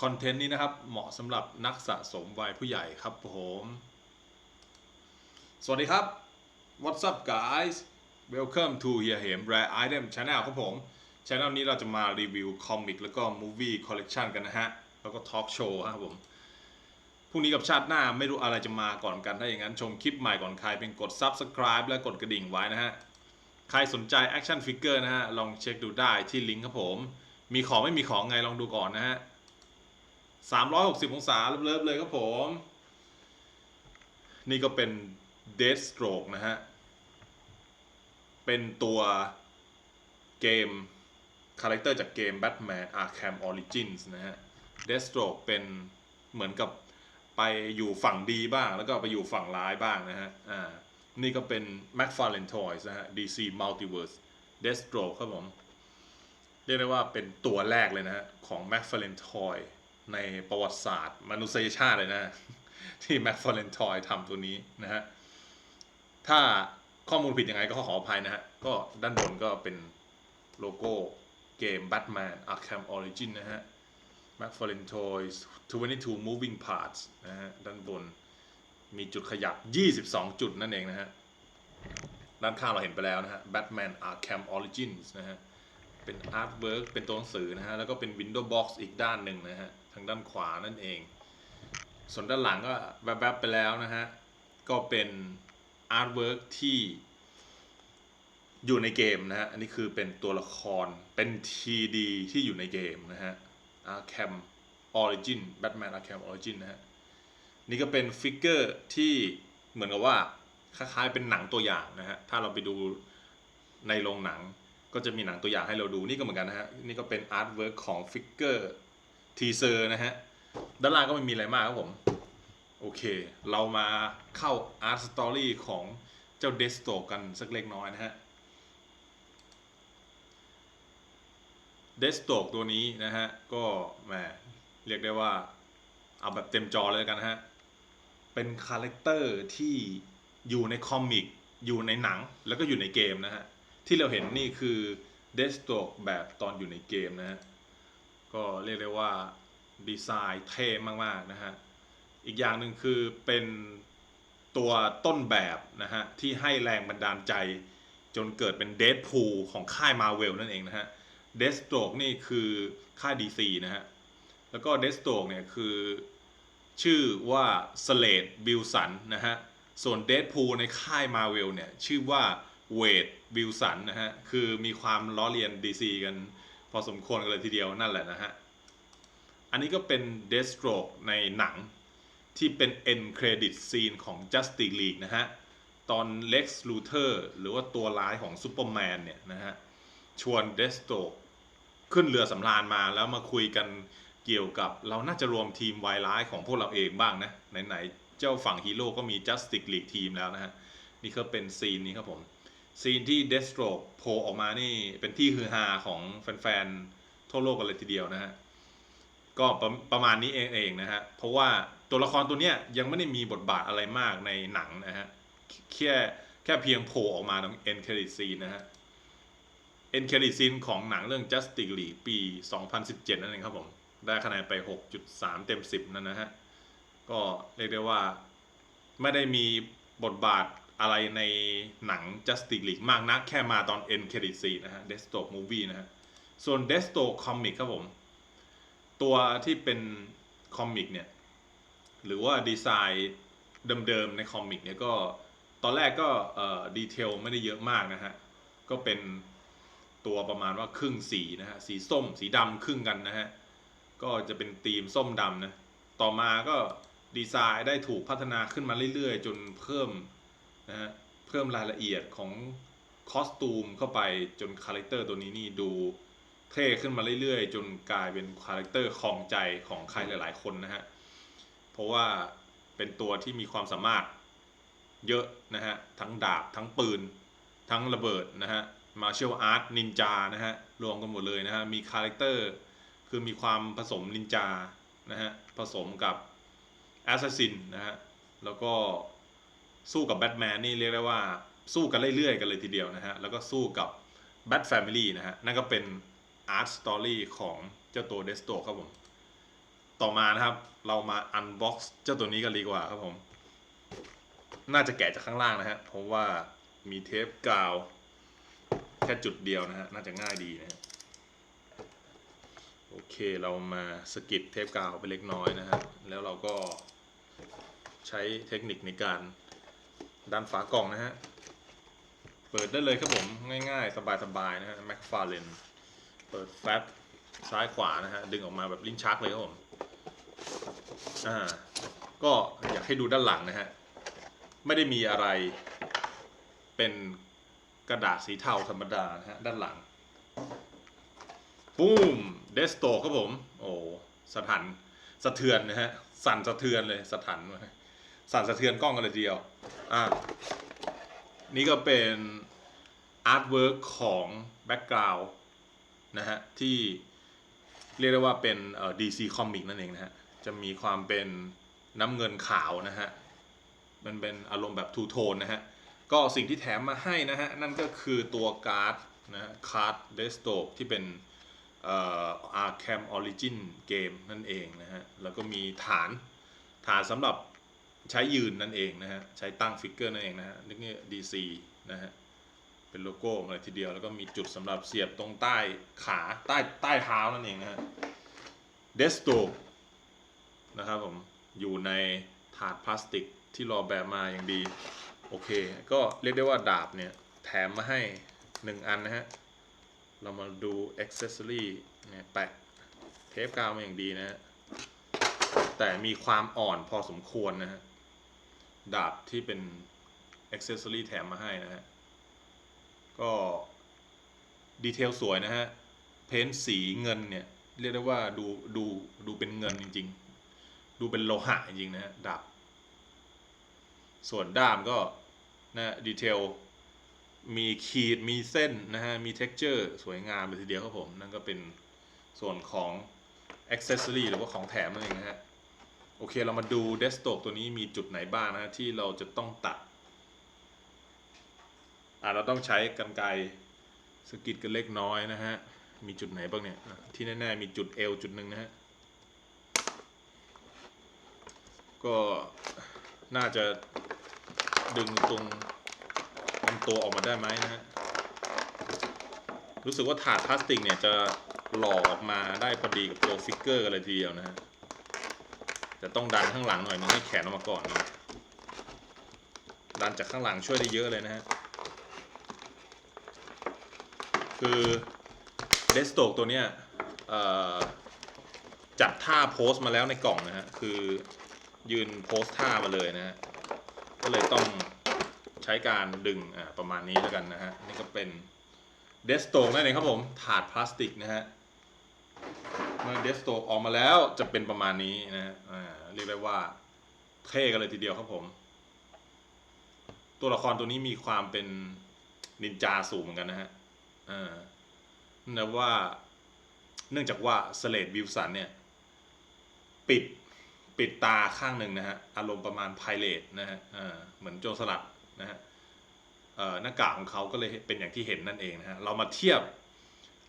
คอนเทนต์นี้นะครับเหมาะสำหรับนักสะสมวัยผู้ใหญ่ครับผมสวัสดีครับ What's up guys Welcome to Here Hem Rare Item Channel ครับผม Channel นี้เราจะมารีวิวคอมิกแล้วก็ Movie Collection กันนะฮะ แล้วก็ทอล์กโชว์ครับผมพรุ่งนี้กับชาติหน้าไม่รู้อะไรจะมาก่อนกัน ถ้าอย่างนั้นชมคลิปใหม่ก่อนใครเป็นกด Subscribe และกดกระดิ่งไว้นะฮะ ใครสนใจ Action Figure นะฮะ ลองเช็คดูได้ที่ลิงก์ครับผม มีของไม่มีของไงลองดูก่อนนะฮะ 360 องศาเลิฟเลยครับผม นี่ก็เป็น Death Stroke นะฮะ เป็นตัวเกม คาแรคเตอร์จากเกม Batman Arkham Origins นะฮะ Deathstroke เป็นเหมือนกับไปอยู่ฝั่งดีบ้าง แล้วก็ไปอยู่ฝั่งร้ายบ้างนะฮะ อ่า นี่ก็เป็น McFarlane Toys นะฮะ DC Multiverse Deathstroke ครับผม เรียกได้ว่าเป็นตัวแรกเลยนะฮะ ของ McFarlane Toy ในประวัติศาสตร์ มนุษยชาติเลยนะ ที่ McFarlane Toy ทำตัวนี้นะฮะ ถ้าข้อมูลผิดยังไงก็ขออภัยนะฮะ ก็ด้านบนก็เป็นโลโก้เกม Batman Arkham Origin นะฮะ McFarlane Toys 22 Moving Parts นะฮะ ด้านบนมีจุดขยับ 22 จุดนั่นเองนะฮะ ด้านข้างเราเห็นไปแล้วนะฮะ Batman Arkham Origins นะฮะ เป็นอาร์ตเวิร์กเป็นตัวหนังสือนะฮะ แล้วก็เป็น Window Box อีกด้านหนึ่งนะฮะ ทางด้านขวานั่นเอง ส่วนด้านหลังก็แวบๆไปแล้วนะฮะ ก็เป็นอาร์ตเวิร์กที่อยู่ในเกมนะฮะ อันนี้คือเป็นตัวละคร เป็น TD ที่อยู่ในเกมนะฮะ Arkham Origin Batman Arkham Origin นะฮะ นี่ก็เป็นฟิกเกอร์ที่เหมือนกับว่าคล้ายๆเป็นหนังตัวอย่างนะฮะ ถ้าเราไปดูในโรงหนังก็จะมีหนังตัวอย่างให้เราดูนี่ก็เหมือนกันนะฮะ นี่ก็เป็นอาร์ตเวิร์กของฟิกเกอร์ ทีเซอร์นะฮะ ด้านล่างก็ไม่มีอะไรมากครับผม โอเค เรามาเข้าอาร์ตสตอรี่ของเจ้าเดสโตกันสักเล็กน้อยนะฮะเดสโตกตัวนี้นะฮะ ก็แหมเรียกได้ว่า เอาแบบเต็มจอเลยกันนะฮะ เป็นคาแรคเตอร์ที่อยู่ในคอมิกอยู่ในหนังแล้วก็อยู่ในเกมนะฮะ ที่เราเห็นนี่คือเดสโตกแบบตอนอยู่ในเกมนะฮะ ก็เรียกได้ว่าดีไซน์เท่มากๆนะฮะ อีกอย่างหนึ่งคือเป็นตัวต้นแบบนะฮะ ที่ให้แรงบันดาลใจจนเกิดเป็นเด p พูของค่ายมาเวลนั่นเองนะฮะเดสโตกนี่คือค่าย DC นะฮะ แล้วก็เดสโตกเนี่ยคือชื่อว่าสเลดบิลสันนะฮะ ส่วนเด p พูในค่ายมาเวลเนี่ยชื่อว่าเวดบิลสันนะฮะ คือมีความล้อเลียน DC กัน พอสมควรกันเลยทีเดียวนั่นแหละนะฮะ อันนี้ก็เป็น Deathstroke ในหนังที่เป็น end credit scene ของ Justice League นะฮะ ตอน Lex Luthor หรือว่าตัวร้ายของ Superman เนี่ยนะฮะ ชวน Deathstroke ขึ้นเรือสำราญมาแล้วมาคุยกันเกี่ยวกับเราน่าจะรวมทีมวายร้ายของพวกเราเองบ้างนะ ไหน ๆ เจ้าฝั่งฮีโร่ก็มี Justice League ทีมแล้วนะฮะ นี่ก็เป็นซีนนี้ครับผม ซีนที่ Deathstroke โผล่ออกมานี่เป็นที่ฮือฮาของแฟนๆ ทั่วโลกกันเลยทีเดียวนะฮะ ก็ประประมาณนี้เองเองนะฮะ เพราะว่าตัวละครตัวเนี้ยยังไม่ได้มีบทบาทอะไรมากในหนังนะฮะ แค่แค่เพียงโผล่ออกมาตรง end credit scene นะฮะ end credit scene ของหนังเรื่อง Justice League ปี 2017 นั่นเองครับผม ได้คะแนนไป 6.3 เต็ม 10 นั่นนะฮะ ก็เรียกได้ว่าไม่ได้มีบทบาท อะไรในหนัง Justice League มากนักแค่มาตอน end credit scene นะฮะ Deathstroke movie นะฮะ ส่วน Deathstroke comic ครับผม ตัวที่เป็นคอมิกเนี่ย หรือว่าดีไซน์เดิมๆในคอมิกเนี่ยก็ ตอนแรกก็ดีเทลไม่ได้เยอะมากนะฮะ ก็เป็นตัวประมาณว่าครึ่งสีนะฮะ สีส้ม สีดำครึ่งกันนะฮะ ก็จะเป็นธีมส้มดำนะ ต่อมาก็ดีไซน์ได้ถูกพัฒนาขึ้นมาเรื่อยๆ จนเพิ่ม นะฮะเพิ่มรายละเอียดของคอสตูมเข้าไปจนคาแรคเตอร์ตัวนี้นี่ดูเท่ขึ้นมาเรื่อยๆ จนกลายเป็นคาแรคเตอร์ครองใจของใครหลายๆคนนะฮะ เพราะว่าเป็นตัวที่มีความสามารถเยอะนะฮะ ทั้งดาบทั้งปืน ทั้งระเบิดนะฮะมาเชียลอาร์ตนินจานะฮะ รวมกันหมดเลยนะฮะ มีคาแรคเตอร์คือมีความผสมนินจานะฮะ ผสมกับแอสซัสซินนะฮะ แล้วก็ สู้กับแบทแมนนี่เรียกได้ว่าสู้กันเรื่อยๆกันเลยทีเดียวนะฮะ แล้วก็สู้กับแบทแฟมิลี่นะฮะ นั่นก็เป็นอาร์ตสตอรี่ของเจ้าตัวเดสโตครับผม ต่อมานะครับ เรามาอันบ็อกซ์เจ้าตัวนี้กันดีกว่าครับผม น่าจะแกะจากข้างล่างนะฮะ เพราะว่ามีเทปกาว แค่จุดเดียวนะฮะ น่าจะง่ายดีนะฮะ โอเคเรามาสกิดเทปกาวไปเล็กน้อยนะฮะ แล้วเราก็ใช้เทคนิคในการ ดันฝากล่องนะฮะ เปิดได้เลยครับผมง่ายๆ สบายๆนะฮะแม็กฟาเลนเปิดแฟบซ้ายขวานะฮะ ดึงออกมาแบบลิ้นชักเลยครับผมอ่าก็อยากให้ดูด้านหลังนะฮะ ไม่ได้มีอะไรเป็นกระดาษสีเทาธรรมดานะฮะ ด้านหลังปุ้มเดสโตครับผม โอ้สะทันสะเทือนนะฮะ สั่นสะเทือนเลยสะทัน สั่นสะเทือนกล้องกันเลยทีเดียว อ่านี่ก็เป็นอาร์ตเวิร์กของแบ็กกราว n ์นะฮะ ที่เรียกได้ว่าเป็นเอ่อ DC Comic นั่นเองนะฮะ จะมีความเป็นน้ำเงินขาวนะฮะ มันเป็นอารมณ์แบบทูโทนนะฮะ ก็สิ่งที่แถมมาให้นะฮะ นั่นก็คือตัวการ์ดนะฮะคาร์ดเดสโตที่เป็นเอ่อ Arkham Origin เกมนั่นเองนะฮะ แล้วก็มีฐานฐานสำหรับ ใช้ยืนนั่นเองนะฮะ ใช้ตั้งฟิกเกอร์นั่นเองนะฮะนึกเนี่ย DC นะฮะ เป็นโลโก้มาเลยทีเดียว แล้วก็มีจุดสำหรับเสียบตรงใต้ขาใต้ใต้เท้านั่นเองนะฮะเดสโตนะครับผม อยู่ในถาดพลาสติกที่รอแบบมาอย่างดี โอเค ก็เรียกได้ว่าดาบเนี่ย แถมมาให้หนึ่งอันนะฮะ เรามาดูอ c เซ s ซอรี่เนี่ยแปะเทปกาวมาอย่างดีนะฮะ แต่มีความอ่อนพอสมควรนะฮะ ดาบที่เป็นอ c เซ s ซอรี่แถมมาให้นะฮะ ก็ดีเทลสวยนะฮะ เพ้นท์สีเงินเนี่ย เรียกได้ว่าดูดูดูเป็นเงินจริง ๆ ดูเป็นโลหะจริงนะฮะดาบส่วนด้ามก็นะดีเทลมีขีดมีเส้นนะฮะ มี texture สวยงามเลยทีเดียวครับผม นั่นก็เป็นส่วนของ accessory หรือว่าของแถมนั่นเองนะฮะ โอเคเรามาดู desktop ตัวนี้มีจุดไหนบ้างนะฮะที่เราจะต้องตัดอ่าเราต้องใช้กันไกรสกิดกันเล็กน้อยนะฮะ มีจุดไหนบ้างเนี่ย ที่แน่ๆมีจุด L จุดหนึ่งนะฮะ ก็น่าจะดึงตรงลำตัวออกมาได้ไหมนะฮะ รู้สึกว่าถาดพลาสติกเนี่ยจะหล่อออกมาได้พอดีกับตัวฟิกเกอร์กันเลยทีเดียวนะฮะ จะต้องดันข้างหลังหน่อยมันให้แขนออกมาก่อนนะดันจากข้างหลังช่วยได้เยอะเลยนะฮะ คือเดสโตกตัวเนี้ยจัดท่าโพสต์มาแล้วในกล่องนะฮะ คือยืนโพสท่ามาเลยนะฮะ ก็เลยต้องใช้การดึงประมาณนี้แล้วกันนะฮะ นี่ก็เป็นเดสโตกนั่นเองครับผม ถาดพลาสติกนะฮะ มื่อเดสโตออกมาแล้วจะเป็นประมาณนี้นะฮะเรียกได้ว่าเท่กันเลยทีเดียวครับผม ตัวละครตัวนี้มีความเป็นนินจาสูงเหมือนกันนะฮะอ่านะว่าเนื่องจากว่าสเลดวิลสันเนี่ย ปิดปิดตาข้างหนึ่งนะฮะ อารมณ์ประมาณไพเรตนะฮะเหมือนโจรสลัดนะฮะหน้ากากของเขาก็เลยเป็นอย่างที่เห็นนั่นเองนะฮะ เรามาเทียบ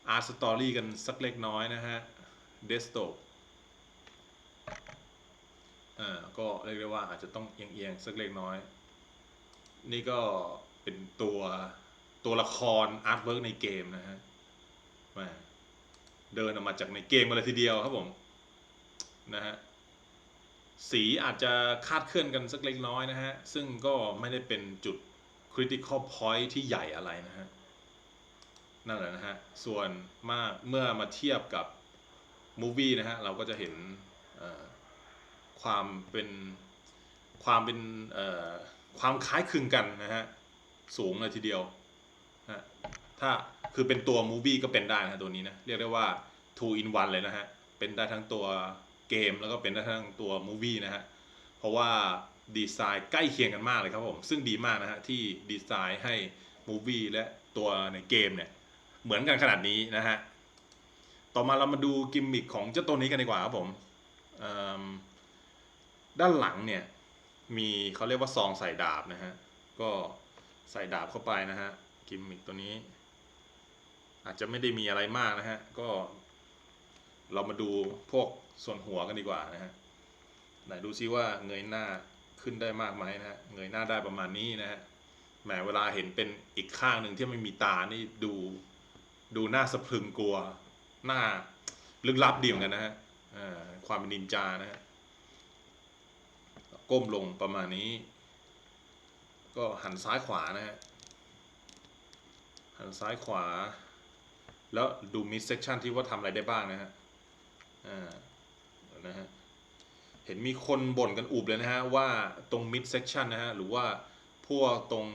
อาร์ตสตอรี่กันสักเล็กน้อยนะฮะ เดสโตอ่าก็เรียกได้ว่าอาจจะต้องเอียงๆสักเล็กน้อย นี่ก็เป็นตัวตัวละครอาร์ตเวิร์กในเกมนะฮะม่เดินออกมาจากในเกมมาเลยทีเดียวครับผมนะฮะสีอาจจะคาดเคลื่อนกันสักเล็กน้อยนะฮะ ซึ่งก็ไม่ได้เป็นจุด critical point ที่ใหญ่อะไรนะฮะ นั่นแหละนะฮะ ส่วนมากเมื่อมาเทียบกับ movie นะฮะเราก็จะเห็นความเป็นความเป็นความคล้ายคลึงกันนะฮะสูงเลยทีเดียวนะฮะถ้าคือเป็นตัว movie ก็เป็นได้นะตัวนี้นะเรียกได้ว่า two in one เลยนะฮะเป็นได้ทั้งตัวเกมแล้วก็เป็นได้ทั้งตัว movie นะฮะเพราะว่าดีไซน์ใกล้เคียงกันมากเลยครับผม ซึ่งดีมากนะฮะที่ดีไซน์ให้ movie และตัวในเกมเนี่ยเหมือนกันขนาดนี้นะฮะ ต่อมาเรามาดูกิมมิคของเจ้าตัวนี้กันดีกว่าครับผมเอิ่มด้านหลังเนี่ยมีเขาเรียกว่าซองใส่ดาบนะฮะ ก็ใส่ดาบเข้าไปนะฮะ กิมมิคตัวนี้ อาจจะไม่ได้มีอะไรมากนะฮะ ก็ เรามาดูพวกส่วนหัวกันดีกว่านะฮะ ไหนดูซิว่าเงยหน้าขึ้นได้มากไหมนะฮะ เงยหน้าได้ประมาณนี้นะฮะ แหมเวลาเห็นเป็นอีกข้างหนึ่งที่ไม่มีตานี่ดูดูหน้าสะพรึงกลัว หน้าลึกลับดีเหมือนกันนะฮะความเป็นนินจานะฮะก้มลงประมาณนี้ ก็หันซ้ายขวานะฮะหันซ้ายขวา แล้วดูมิดเซ c ชันที่ว่าทำอะไรได้บ้างนะฮะอ่านะฮะเห็นมีคนบ่นกันอุบเลยนะฮะว่าตรงมิดเซ c ชันนะฮะหรือว่าพวกตรง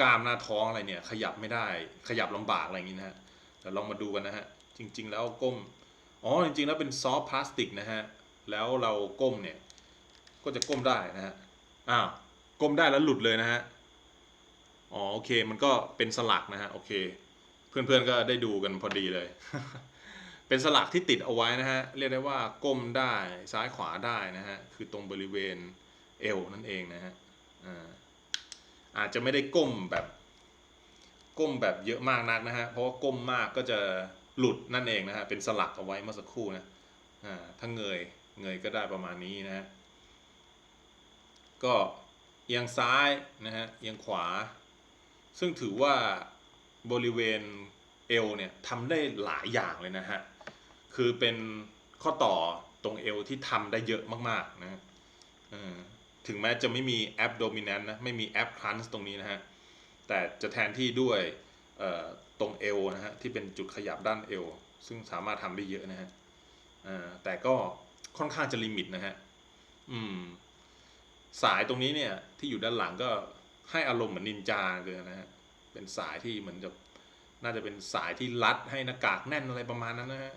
กล้ามหน้าท้องอะไรเนี่ย ขยับไม่ได้ขยับลำบากอะไรอย่างนี้นะฮะเดี๋ยวลองมาดูกันนะฮะ จริง ๆ แล้วก้ม อ๋อ จริง ๆ แล้วเป็นซอฟพลาสติกนะฮะ แล้วเราก้มเนี่ย ก็จะก้มได้นะฮะ อ้าว ก้มได้แล้วหลุดเลยนะฮะ อ๋อ โอเค มันก็เป็นสลักนะฮะ โอเค เพื่อนๆ ก็ได้ดูกันพอดีเลย เป็นสลักที่ติดเอาไว้นะฮะ เรียกได้ว่าก้มได้ซ้ายขวาได้นะฮะ คือตรงบริเวณเอวนั่นเองนะฮะ อ่า อาจจะไม่ได้ก้มแบบก้มแบบเยอะมากนักนะฮะ เพราะว่าก้มมากก็จะ หลุดนั่นเองนะฮะเป็นสลักเอาไว้เมื่อสักครู่นะอ่าถ้าเงยเงยก็ได้ประมาณนี้นะฮะก็เอียงซ้ายนะฮะเอียงขวา ซึ่งถือว่าบริเวณเอวเนี่ยทำได้หลายอย่างเลยนะฮะคือเป็นข้อต่อตรงเอวที่ทำได้เยอะมากๆนะฮะถึงแม้จะไม่มีแอปโดมิแนนต์นะไม่มีแอปครันส์ตรงนี้นะฮะแต่จะแทนที่ด้วย ตรงเอวนะฮะที่เป็นจุดขยับด้านเอวซึ่งสามารถทำได้เยอะนะฮะแต่ก็ค่อนข้างจะลิมิตนะฮะอืม สายตรงนี้เนี่ย ที่อยู่ด้านหลังก็ให้อารมณ์เหมือนนินจาเลยนะฮะเป็นสายที่เหมือนจะน่าจะเป็นสายที่รัดให้หน้ากากแน่นอะไรประมาณนั้นนะฮะ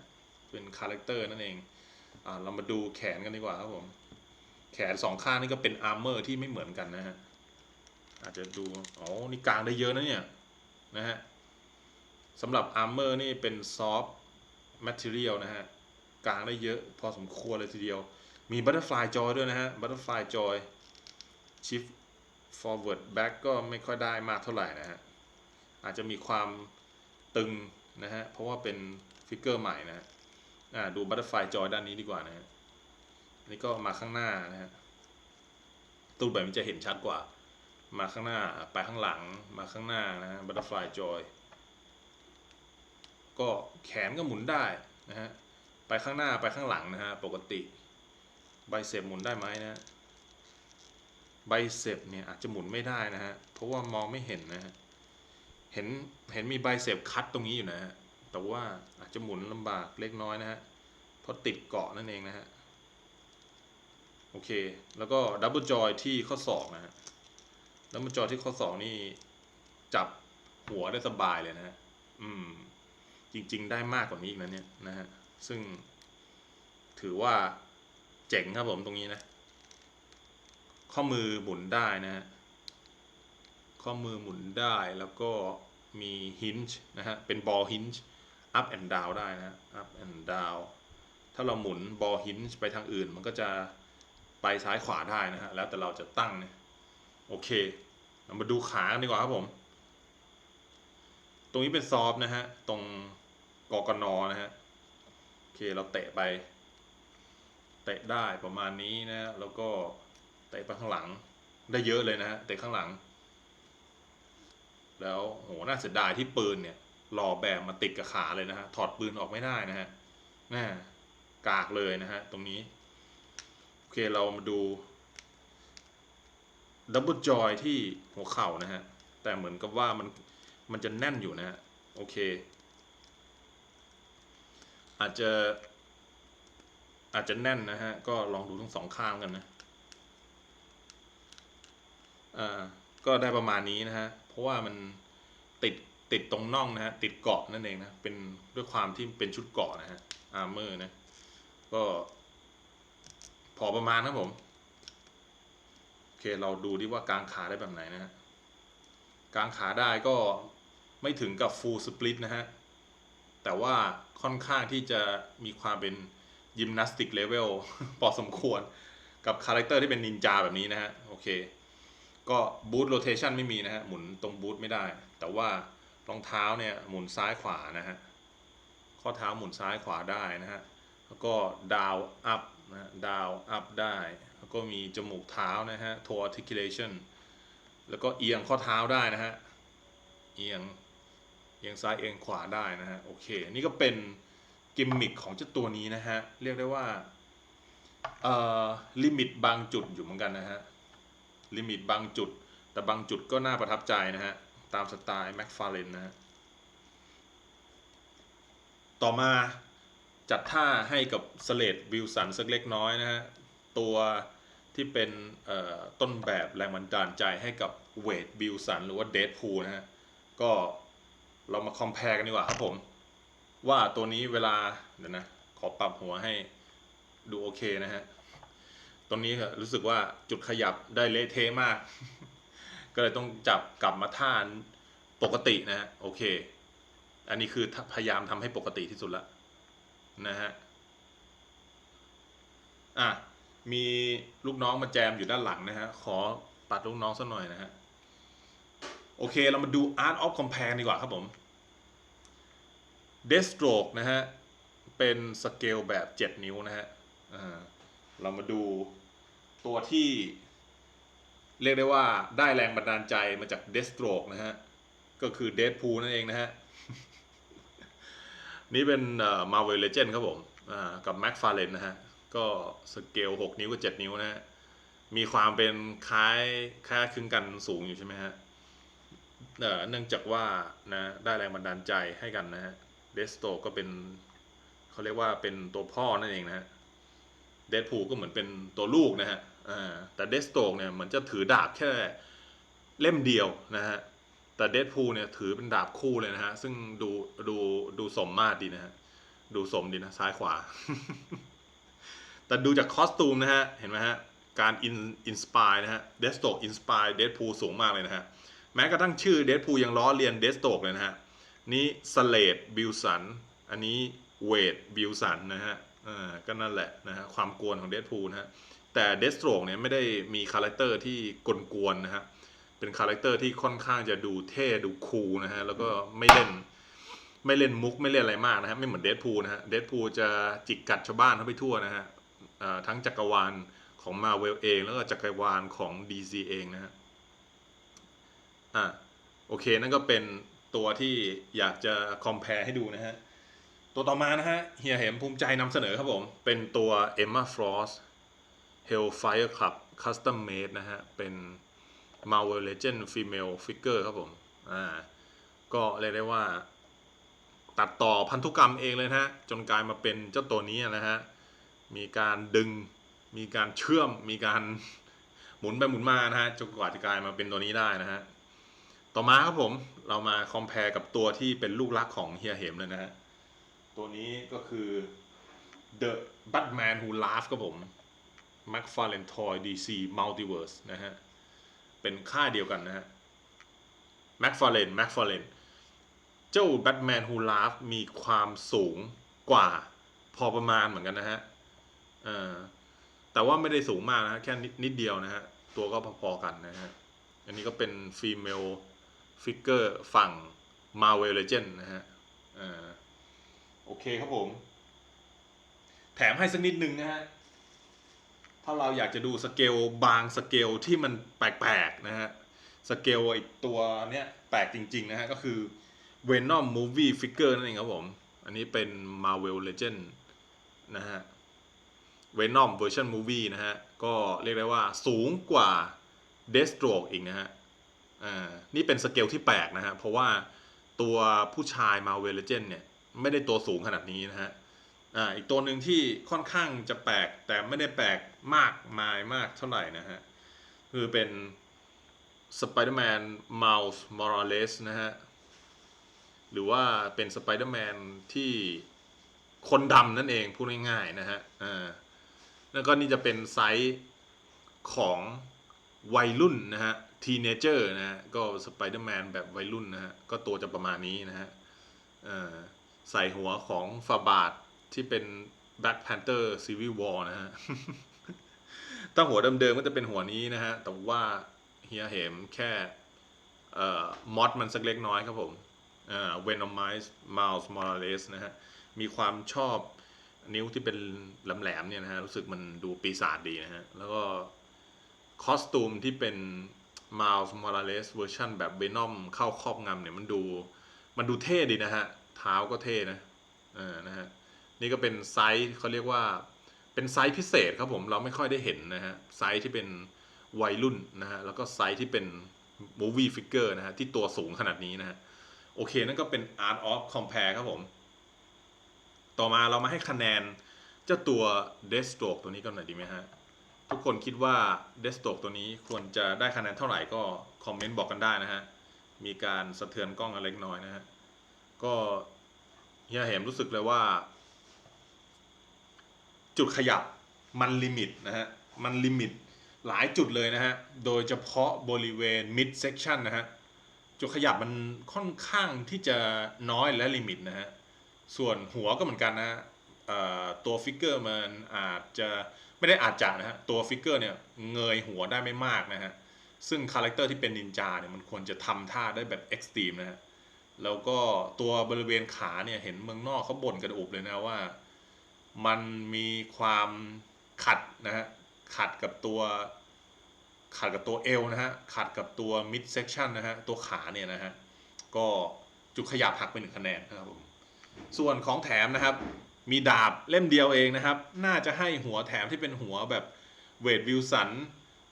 เป็นคาแรคเตอร์นั่นเองอ่าเรามาดูแขนกันดีกว่าครับผมแขนสองข้างนี่ก็เป็นอาร์เมอร์ที่ไม่เหมือนกันนะฮะอาจจะดูอ๋อนี่กลางได้เยอะนะเนี่ยนะฮะ สำหรับอาร์เมอร์นี่เป็นซอฟต์แมทเทียลนะฮะกลางได้เยอะพอสมควรเลยทีเดียว มีบัตเตอร์ฟลายจอยด้วยนะฮะบัตเตอร์ฟลายจอยชิฟ forward back ก็ไม่ค่อยได้มากเท่าไหร่นะฮะ อาจจะมีความตึงนะฮะ เพราะว่าเป็นฟิกเกอร์ใหม่นะฮะอ่าดูบัตเตอร์ฟลายจอยด้านนี้ดีกว่านะฮะนี่ก็มาข้างหน้านะฮะตู้แบบมันจะเห็นชัดกว่า มาข้างหน้าไปข้างหลังมาข้างหน้านะฮะบัตเตอร์ฟลายจอย ก็แขนก็หมุนได้นะฮะไปข้างหน้าไปข้างหลังนะฮะปกติไบเซปหมุนได้ไหมนะไบเซปเนี่ยอาจจะหมุนไม่ได้นะฮะเพราะว่ามองไม่เห็นนะฮะเห็นเห็นมีไบเซปคัดตรงนี้อยู่นะฮะแต่ว่าอาจจะหมุนลำบากเล็กน้อยนะฮะเพราะติดเกาะนั่นเองนะฮะโอเคแล้วก็ดับเบิลจอยที่ข้อศอกนะฮะดับเบิลจอยที่ข้อศอกนี่จับหัวได้สบายเลยนะฮะอืม จริง ๆ ได้มากกว่านี้อีกนะเนี่ยนะฮะซึ่งถือว่าเจ๋งครับผมตรงนี้นะ ข้อมือหมุนได้นะฮะข้อมือหมุนได้แล้วก็มีฮินจ์นะฮะเป็นบอลฮินจ์ up and down ได้นะฮะ up and down ถ้าเราหมุนบอลฮินจ์ไปทางอื่น มันก็จะไปซ้ายขวาได้นะฮะแล้วแต่เราจะตั้งเนี่ยโอเค เรามาดูขากันดีกว่าครับผม ตรงนี้เป็นซอฟนะฮะ ตรง กกนนะฮะโอเคเราเตะไป เตะได้ประมาณนี้นะ แล้วก็เตะไปข้างหลังได้เยอะเลยนะฮะเตะข้างหลัง แล้วโหน่าเสียดายที่ปืนเนี่ยหล่อแบบมาติดกับขาเลยนะฮะถอดปืนออกไม่ได้นะฮะแม่กากเลยนะฮะตรงนี้โอเคเรามาดูดับเบิลจอยที่หัวเข่านะฮะแต่เหมือนกับว่ามันมันจะแน่นอยู่นะฮะโอเค อาจจะ อาจจะแน่นนะฮะ ก็ลองดูทั้งสองข้างกันนะอ่าก็ได้ประมาณนี้นะฮะ เพราะว่ามันติดติดตรงน่องนะฮะ ติดเกาะนั่นเองนะ เป็นด้วยความที่เป็นชุดเกาะนะฮะ อาร์เมอร์นะ ก็ พอประมาณนะผม โอเค เราดูดิว่ากลางขาได้แบบไหนนะฮะ กลางขาได้ก็ไม่ถึงกับ full split นะฮะ แต่ว่า ค่อนข้างที่จะมีความเป็นยิมนาสติกเลเวลพอสมควรกับคาแรคเตอร์ที่เป็นนินจาแบบนี้นะฮะ โอเค ก็บูทโรเทชันไม่มีนะฮะ หมุนตรงบูทไม่ได้ แต่ว่ารองเท้าเนี่ยหมุนซ้ายขวานะฮะ ข้อเท้าหมุนซ้ายขวาได้นะฮะ แล้วก็ดาวอัพนะดาวอัพได้ แล้วก็มีจมูกเท้านะฮะ toe articulation แล้วก็เอียงข้อเท้าได้นะฮะ เอียง เอียงซ้ายเอียงขวาได้นะฮะโอเค นี่ก็เป็นกิมมิคของเจ้าตัวนี้นะฮะ เรียกได้ว่าเอ่อลิมิตบางจุดอยู่เหมือนกันนะฮะ ลิมิตบางจุด แต่บางจุดก็น่าประทับใจนะฮะ ตามสไตล์แม็กฟาเรนนะฮะ ต่อมาจัดท่าให้กับสเลดวิลสันสักเล็กน้อยนะฮะ ตัวที่เป็นต้นแบบแรงบันดาลใจให้กับเวดวิลสันหรือว่าเดดพูนะฮะ ก็ เรามาคอมเพลกันดีกว่าครับผม ว่าตัวนี้เวลาเดี๋ยวนะ ขอปรับหัวให้ดูโอเคนะฮะตรงนี้รู้สึกว่าจุดขยับได้เละเทะมาก ก็เลยต้องจับกลับมาท่าปกตินะฮะโอเค อันนี้คือพยายามทำให้ปกติที่สุดละนะฮะอะมีลูกน้องมาแจมอยู่ด้านหลังนะฮะขอปัดลูกน้องสักหน่อยนะฮะ โอเค เรามาดู Art of Compare ดีกว่าครับผม Deathstroke นะฮะ เป็นสเกลแบบ 7 นิ้วนะฮะเรามาดูตัวที่ เรียกได้ว่าได้แรงบันดาลใจมาจาก Deathstroke นะฮะ ก็คือ Deadpool นั่นเองนะฮะ นี่เป็น Marvel Legend ครับผมกับ Mac Farlane นะฮะ ก็สเกล 6 นิ้วกับ 7 นิ้วนะฮะ มีความเป็นคล้ายคล้ายคลึงกันสูงอยู่ใช่ไหมฮะ เอ่อเนื่องจากว่านะได้แรงบันดาลใจให้กันนะฮะเดสโตก็เป็นเขาเรียกว่าเป็นตัวพ่อนั่นเองนะฮะเดดพูก็เหมือนเป็นตัวลูกนะฮะแต่เดสโตกเนี่ยเหมือนจะถือดาบแค่เล่มเดียวนะฮะ แต่เดดพูเนี่ยถือเป็นดาบคู่เลยนะฮะ ซึ่งดูดูดูสมมาตรดีนะฮะ ดูสมดีนะซ้ายขวา แต่ดูจากคอสตูมนะฮะ เห็นไหมฮะ การอินอินสปายนะฮะ เดสโตกอินสปายเดดพูสูงมากเลยนะฮะ แม้กระทั่งชื่อเดดพูยังล้อเลียนเดสโตกเลยนะฮะ นี้สเลดบิลสัน อันนี้เวดบิลสันนะฮะอ่าก็นั่นแหละนะฮะความกวนของเดดพูนะฮะ แต่เดสโตรกเนี่ยไม่ได้มีคาแรคเตอร์ที่กลวนๆนะฮะ เป็นคาแรคเตอร์ที่ค่อนข้างจะดูเท่ดูคูลนะฮะ แล้วก็ไม่เล่นไม่เล่นมุกไม่เล่นอะไรมากนะฮะ ไม่เหมือนเดดพูนะฮะ เดดพูจะจิกกัดชาวบ้านเขาไปทั่วนะฮะทั้งจักรวาลของมาเวลเอง แล้วก็จักรวาลของ DC เองนะฮะ อะโอเคนั่นก็เป็นตัวที่อยากจะ compare ให้ดูนะฮะ ตัวต่อมานะฮะเฮียเห็มภูมิใจนำเสนอครับผม เป็นตัว Emma Frost Hellfire Club Custom Made นะฮะ เป็น Marvel Legend Female Figure ครับผม อ่า ก็เรียกได้ว่า ตัดต่อพันธุกรรมเองเลยนะฮะ จนกลายมาเป็นเจ้าตัวนี้นะฮะ มีการดึง มีการเชื่อม มีการหมุนไปหมุนมานะฮะ จนกว่าจะกลายมาเป็นตัวนี้ได้นะฮะ ต่อมาครับผมเรามาคอมเพลกับตัวที่เป็นลูกรักของเฮียเหมเลยนะฮะ ตัวนี้ก็คือ The Batman Who Laughs ครับผม McFarlane Toy DC Multiverse นะฮะ เป็นค่าเดียวกันนะฮะ McFarlane McFarlane เจ้า Batman Who Laughs มีความสูงกว่าพอประมาณเหมือนกันนะฮะแต่ว่าไม่ได้สูงมากนะฮะ แค่นิดเดียวนะฮะ ตัวก็พอๆกันนะฮะ อันนี้ก็เป็น Female Figure ฝั่ง Marvel Legend นะฮะโอเคครับผม แถมให้สักนิดนึงนะฮะ ถ้าเราอยากจะดูสเกลบางสเกลที่มันแปลกๆนะฮะ สเกลอีกตัวเนี้ยแปลกจริง ๆ นะฮะ ก็คือ Venom Movie Figure นั่นเองครับผม อันนี้เป็น Marvel Legend นะฮะ Venom Version Movie นะฮะ ก็เรียกได้ว่าสูงกว่า Deathstroke อีกนะฮะ อ่านี่เป็นสเกลที่แปลกนะฮะ เพราะว่าตัวผู้ชาย Marvel Legend เนี่ย ไม่ได้ตัวสูงขนาดนี้นะฮะอ่าอีกตัวหนึ่งที่ค่อนข้างจะแปลกแต่ไม่ได้แปลกมากมายมากเท่าไหร่นะฮะ คือเป็น Spider-Man Miles Morales นะฮะ หรือว่าเป็น Spider-Man ที่คนดำนั่นเองพูดง่ายๆนะฮะอ่าแล้วก็นี่จะเป็นไซส์ของวัยรุ่นนะฮะ ทีเนเจอร์นะฮะก็สไปเดอร์แมนแบบวัยรุ่นนะฮะก็ตัวจะประมาณนี้นะฮะใส่หัวของฟาบาดที่เป็น Black Panther Civil War นะฮะถ้าหัวเดิมๆก็จะเป็นหัวนี้นะฮะ แต่ว่าเฮียเหมแค่มอดมันสักเล็กน้อยครับผมเอ่อ Venomize Miles Morales นะฮะ มีความชอบนิ้วที่เป็นแหลมๆเนี่ยนะฮะ รู้สึกมันดูปีศาจดีนะฮะ แล้วก็คอสตูมที่เป็น มาลส์มอราเลสเวอร์ชันแบบเวนอมเข้าครอบงำเนี่ยมันดู มันดูเท่ดีนะฮะ เท้าก็เท่นะเออนะฮะ นี่ก็เป็นไซส์เขาเรียกว่าเป็นไซส์พิเศษครับผมเราไม่ค่อยได้เห็นนะฮะ ไซส์ที่เป็นวัยรุ่นนะฮะ แล้วก็ไซส์ที่เป็น movie figure นะฮะ ที่ตัวสูงขนาดนี้นะฮะ โอเค นั่นก็เป็น art of compare ครับผม ต่อมาเรามาให้คะแนน เจ้าตัว Deathstroke ตัวนี้กันหน่อยดีไหมฮะ ทุกคนคิดว่า Deathstroke ตัวนี้ควรจะได้คะแนนเท่าไหร่ก็คอมเมนต์บอกกันได้นะฮะ มีการสะเทือนกล้องอะไรเล็กน้อยนะฮะ ก็เฮียเหมรู้สึกเลยว่า จุดขยับมันลิมิตนะฮะ มันลิมิตหลายจุดเลยนะฮะ โดยเฉพาะบริเวณ mid section นะฮะ จุดขยับมันค่อนข้างที่จะน้อยและลิมิตนะฮะ ส่วนหัวก็เหมือนกันนะฮะตัวฟิกเกอร์มันอาจจะ ไม่ได้อาจจะนะฮะตัวฟิกเกอร์เนี่ยเงยหัวได้ไม่มากนะฮะซึ่งคาแรคเตอร์ที่เป็นนินจาเนี่ยมันควรจะทำท่าได้แบบเอ็กซ์ตรีมนะฮะแล้วก็ตัวบริเวณขาเนี่ยเห็นเมืองนอกเขาบ่นกระอุบเลยนะว่า มันมีความขัดนะฮะขัดกับตัวขัดกับตัวเอวนะฮะขัดกับตัว mid section นะฮะตัวขาเนี่ยนะฮะก็จุดขยับหักไปหนึ่งคะแนนนะครับผมส่วนของแถมนะครับ มีดาบเล่มเดียวเองนะครับ น่าจะให้หัวแถมที่เป็นหัวแบบเวดวิลสัน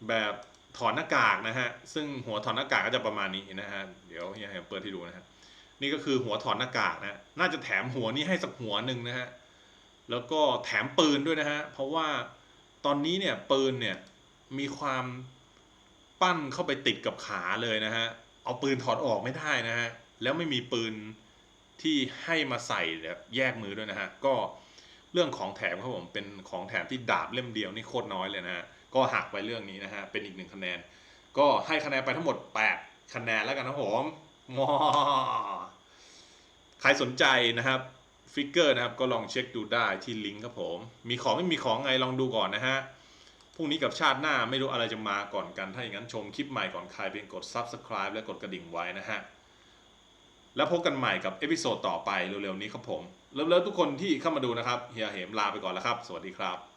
แบบถอดหน้ากากนะฮะ ซึ่งหัวถอดหน้ากากก็จะประมาณนี้นะฮะ เดี๋ยวเฮียเปิดให้ดูนะฮะ นี่ก็คือหัวถอดหน้ากากนะ น่าจะแถมหัวนี้ให้สักหัวหนึ่งนะฮะ แล้วก็แถมปืนด้วยนะฮะ เพราะว่าตอนนี้เนี่ยปืนเนี่ยมีความปั้นเข้าไปติดกับขาเลยนะฮะ เอาปืนถอดออกไม่ได้นะฮะ แล้วไม่มีปืน ที่ให้มาใส่แบบแยกมือด้วยนะฮะ ก็เรื่องของแถมครับผมเป็นของแถมที่ดาบเล่มเดียวนี่โคตรน้อยเลยนะฮะ ก็หักไปเรื่องนี้นะฮะ เป็นอีกหนึ่งคะแนน ก็ให้คะแนนไปทั้งหมด 8 คะแนนแล้วกันนะผมมอใครสนใจนะครับฟิกเกอร์นะครับก็ลองเช็คดูได้ที่ลิงก์ครับผม มีของไม่มีของไงลองดูก่อนนะฮะพรุ่งนี้กับชาติหน้าไม่รู้อะไรจะมาก่อนกัน ถ้าอย่างนั้นชมคลิปใหม่ก่อนใครเป็นกด Subscribe และกดกระดิ่งไว้นะฮะ แล้วพบกันใหม่กับเอพิโซดต่อไปเร็วๆนี้ครับผม เริ่มๆทุกคนที่เข้ามาดูนะครับเฮียเหมลาไปก่อนแล้วครับ สวัสดีครับ